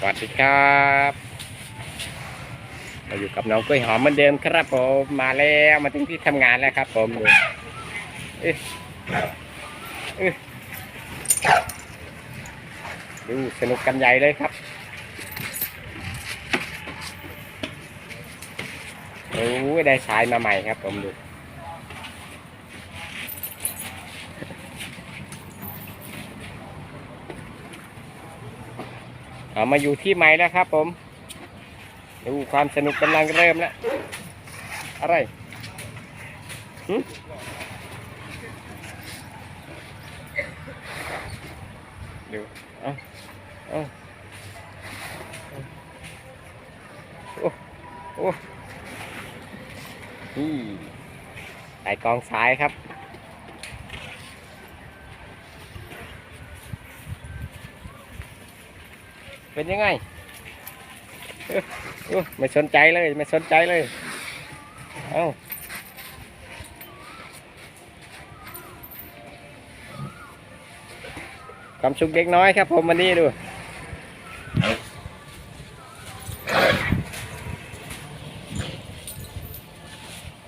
สวัสดีครับมาอยู่กับน้องกล้วยหอมเหมือนเดิมครับผมมาแล้วมาถึงที่ทำงานแล้วครับ ผมดูเอ๊ะดูสนุกกันใหญ่เลยครับโอ้ได้สายมาใหม่ครับ ผมดู เอามาอยู่ที่ใหม่แล้วครับผม ดูความสนุกกำลังเริ่มแล้ว อะไรหึดูเอาเอาโอ้โอ้นี่ใส่กองซ้ายครับ เป็นยังไงไม่สนใจเลย ไม่สนใจเลย เอาความสุขเด็กน้อยครับผมวันนี้ดู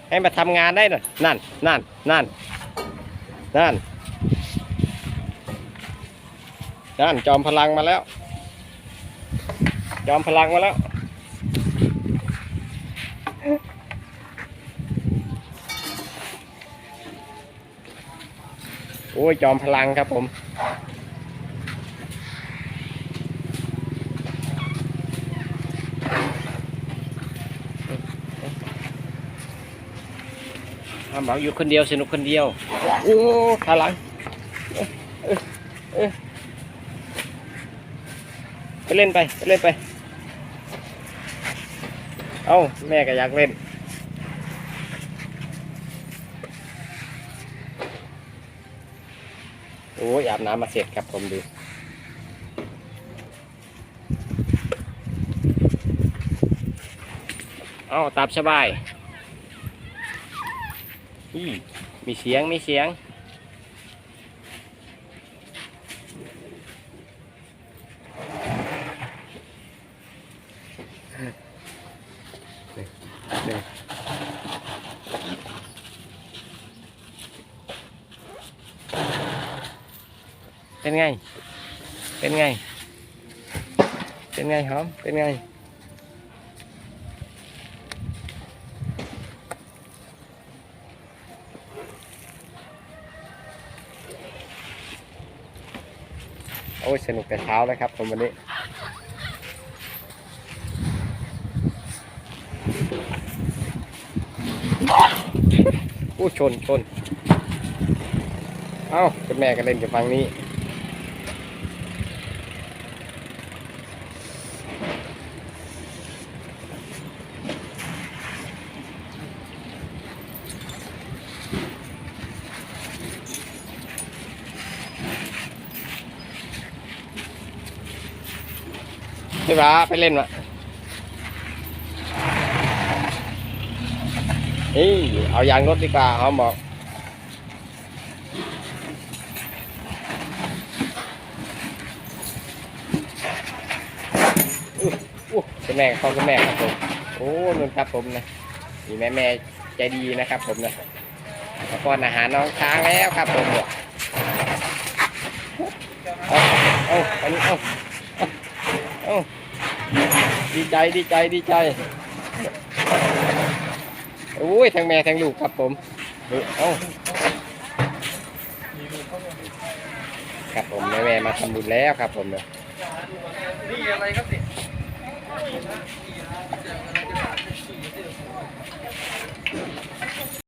ให้มาทำงานได้หน่อยนั่น นั่น นั่น นั่น นั่น จอมพลังมาแล้ว จอมพลังมาแล้ว โอ้ย จอมพลังครับผมทำบอกอยู่คนเดียวสนุกคนเดียว โอ้ขาหลังเอ้ยเอ้ยเอ้ยไปเล่นไปไปเล่นไป เอาแม่ก็อยากเล่น โอ้ยอาบน้ำมาเสร็จครับผมดูเอาตามสบายอีมีเสียง มีเสียง เป็นไง เป็นไง เป็นไงหอม เป็นไง โอ้ยสนุกแต่เช้าแล้วครับผมวันนี้อู้ชนชน เอ้าคุณแม่ก็เล่นอยู่ฝั่งนี้ พี่ฟ้าไปเล่นวะนี่เอายางรถดีกว่าเขาบอกอู้อู้คุณแม่พ่อคุณแม่ครับผม โอ้นุ่นครับผมนะมีแม่แม่ใจดีนะครับผมนะมาป้อนอาหารน้องช้างแล้วครับผมเนี่ยเอาเอาอันนี้เอาเอาเอา ดีใจดีใจดีใจโอ้ยทางแม่ทางลูกครับผมเอ้าครับผมแม่แม่มาทำบุญแล้วครับผมเนี่ยนี่อะไรครับสิ